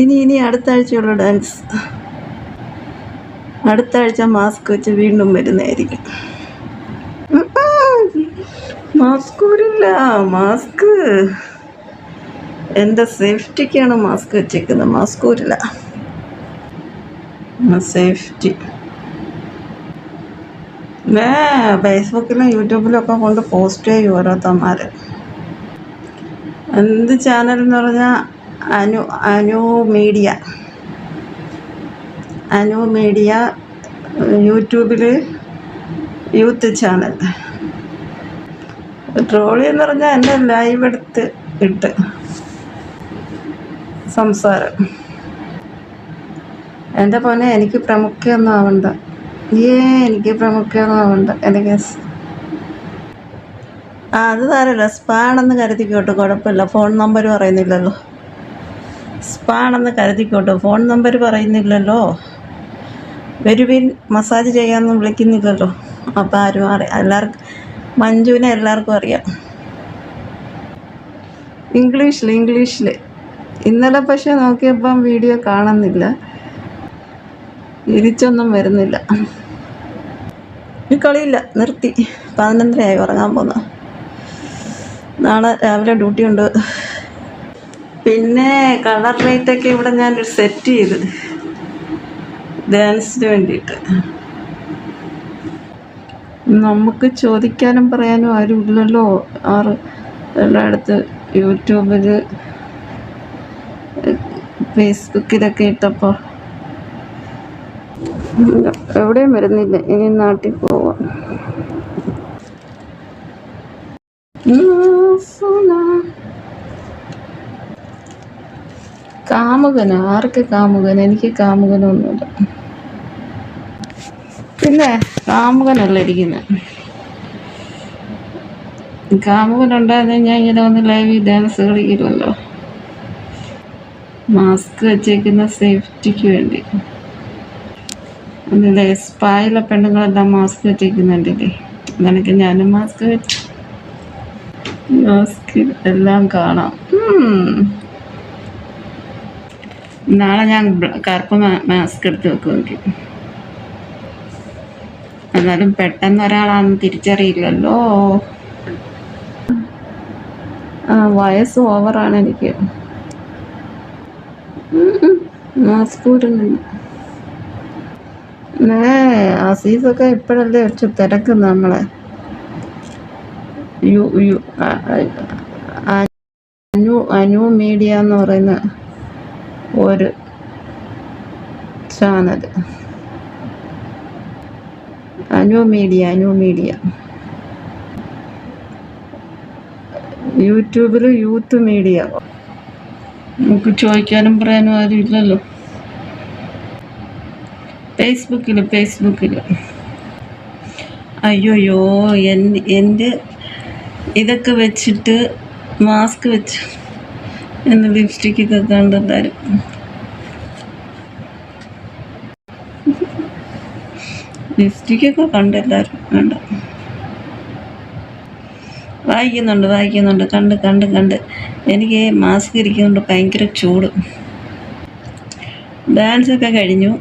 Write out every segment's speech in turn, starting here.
ഇനി ഇനി അടുത്ത ആഴ്ചയുള്ള ഡാൻസ് അടുത്ത ആഴ്ച മാസ്ക് വെച്ച് വീണ്ടും വരുന്നതായിരിക്കും. മാസ്ക് വരില്ല മാസ്ക് എന്റെ സേഫ്റ്റിക്കാണ് മാസ്ക് വെച്ചേക്കുന്നത് മാസ്ക് വരില്ല സേഫ്റ്റി വേ ഫേസ്ബുക്കിലും യൂട്യൂബിലും ഒക്കെ കൊണ്ട് പോസ്റ്റ് ചെയ്യും ഓരോരുത്തന്മാർ എന്ത് ചാനൽ എന്ന് പറഞ്ഞാൽ അനു അനു മീഡിയ അനു മീഡിയ യൂട്യൂബിൽ യൂത്ത് ചാനൽ ട്രോളി എന്ന് പറഞ്ഞാൽ എന്റെ ലൈവ് എടുത്ത് ഇട്ട് സംസാരം. എന്റെ പോലെ എനിക്ക് പ്രമുഖയൊന്നും ആവണ്ട. ഏ എനിക്ക് പ്രമുഖയൊന്നും ആവണ്ട. എന്റെ കേസ് ആ അത് സാരമില്ല. സ്പാണെന്ന് കരുതിക്കോട്ടെ കുഴപ്പമില്ല. ഫോൺ നമ്പർ പറയുന്നില്ലല്ലോ. സ്പാണെന്ന് കരുതിക്കോട്ടെ. ഫോൺ നമ്പർ പറയുന്നില്ലല്ലോ. വരുവിൻ മസാജ് ചെയ്യാമെന്ന് വിളിക്കുന്നില്ലല്ലോ. അപ്പം ആരും അറിയാം എല്ലാവർക്കും മഞ്ജുവിനെ എല്ലാവർക്കും അറിയാം. ഇംഗ്ലീഷിൽ ഇംഗ്ലീഷിൽ ഇന്നലെ പക്ഷേ നോക്കിയപ്പം വീഡിയോ കാണുന്നില്ല. തിരിച്ചൊന്നും വരുന്നില്ല. ഈ കളിയില്ല നിർത്തി. പതിനൊന്നരയായി ഉറങ്ങാൻ പോകുന്നു നാളെ രാവിലെ ഡ്യൂട്ടി ഉണ്ട് പിന്നെ കളർ ലൈറ്റൊക്കെ ഇവിടെ ഞാൻ സെറ്റ് ചെയ്ത് ഡാൻസിന് വേണ്ടിയിട്ട്. നമുക്ക് ചോദിക്കാനും പറയാനും ആരും ഇല്ലല്ലോ ആറ് എല്ലായിടത്ത് യൂട്യൂബിൽ ഫേസ്ബുക്കിലൊക്കെ ഇട്ടപ്പോൾ എവിടെയും വരുന്നില്ല. ഇനി നാട്ടിൽ പോവാം. കാമുകന്? ആർക്ക് കാമുകൻ? എനിക്ക് കാമുകനൊന്നുമില്ല. പിന്നെ കാമുകനല്ല ഇരിക്കുന്നത് കാമുകനുണ്ടായിരുന്നെ ഞാൻ ഇങ്ങനെ ഒന്ന് ലൈവ് ഡാൻസ് കളിക്കില്ലല്ലോ. മാസ്ക് വെച്ചേക്കുന്ന സേഫ്റ്റിക്ക് വേണ്ടി. അല്ലേ സ്പായിലെ പെണ്ണുങ്ങളെല്ലാം മാസ്ക് വെച്ചേക്കുന്നുണ്ടല്ലേ? അങ്ങനെയൊക്കെ ഞാനും മാസ്ക് വെച്ചു. മാസ്ക് എല്ലാം കാണാം. നാളെ ഞാൻ കറുപ്പ് മാസ്ക് എടുത്ത് വെക്കും എനിക്ക് എന്നാലും പെട്ടെന്ന് ഒരാളാണെന്ന് തിരിച്ചറിയില്ലല്ലോ ആ വയസ്സ് ഓവറാണ് എനിക്ക് മാസ്ക് ഇടുന്നില്ല ഏ അസീസൊക്കെ ഇപ്പോഴല്ലേ വെച്ച് തിരക്കുന്നു നമ്മളെ യു യു അനു അനു മീഡിയ എന്ന് പറയുന്ന ഒരു channel Anu media Anu media യൂട്യൂബിൽ യൂത്ത് മീഡിയ നമുക്ക് ചോദിക്കാനും പറയാനും ആരും ഇല്ലല്ലോ ഫേസ്ബുക്കിൽ ഫേസ്ബുക്കിൽ അയ്യോയ്യോ എന്റെ എന്റെ ഇതൊക്കെ വെച്ചിട്ട് മാസ്ക് വെച്ച് എന്റെ ലിപ്സ്റ്റിക്കൊക്കെ കണ്ട് എല്ലാവരും ലിപ്സ്റ്റിക്കൊക്കെ കണ്ട് എല്ലാവരും വേണ്ട വായിക്കുന്നുണ്ട് വായിക്കുന്നുണ്ട് കണ്ട് കണ്ട് കണ്ട്. എനിക്ക് മാസ്ക് ഇരിക്കുന്നുണ്ട് ഭയങ്കര ചൂട്. ഡാൻസ് ഒക്കെ കഴിഞ്ഞു.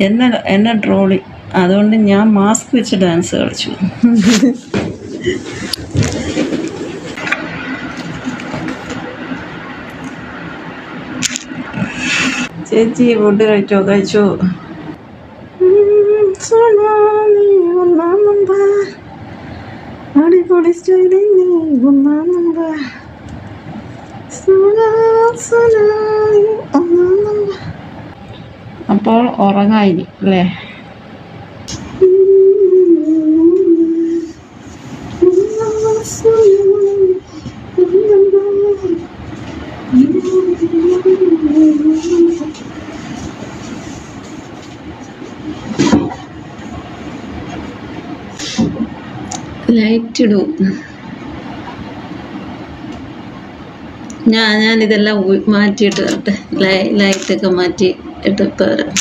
എന്നെ എന്നെ ട്രോളി അതുകൊണ്ട് ഞാൻ മാസ്ക് വെച്ച് ഡാൻസ് കളിച്ചു. ചേച്ചി ഫുഡ് കഴിച്ചോ? കഴിച്ചോ. ഒന്നാം നമ്പർ. അടിപൊളി സ്റ്റൈലിൽ നീ ഒന്നാം നമ്പർ. സുനാ, സുനാ. അപ്പോൾ ഉറങ്ങായി അല്ലേ? ലൈറ്റ് ഇടും. ഞാൻ ഞാൻ ഇതെല്ലാം മാറ്റിയിട്ട് വരട്ടെ. ലൈ ലൈറ്റൊക്കെ മാറ്റി ഇട്ട് വരാം.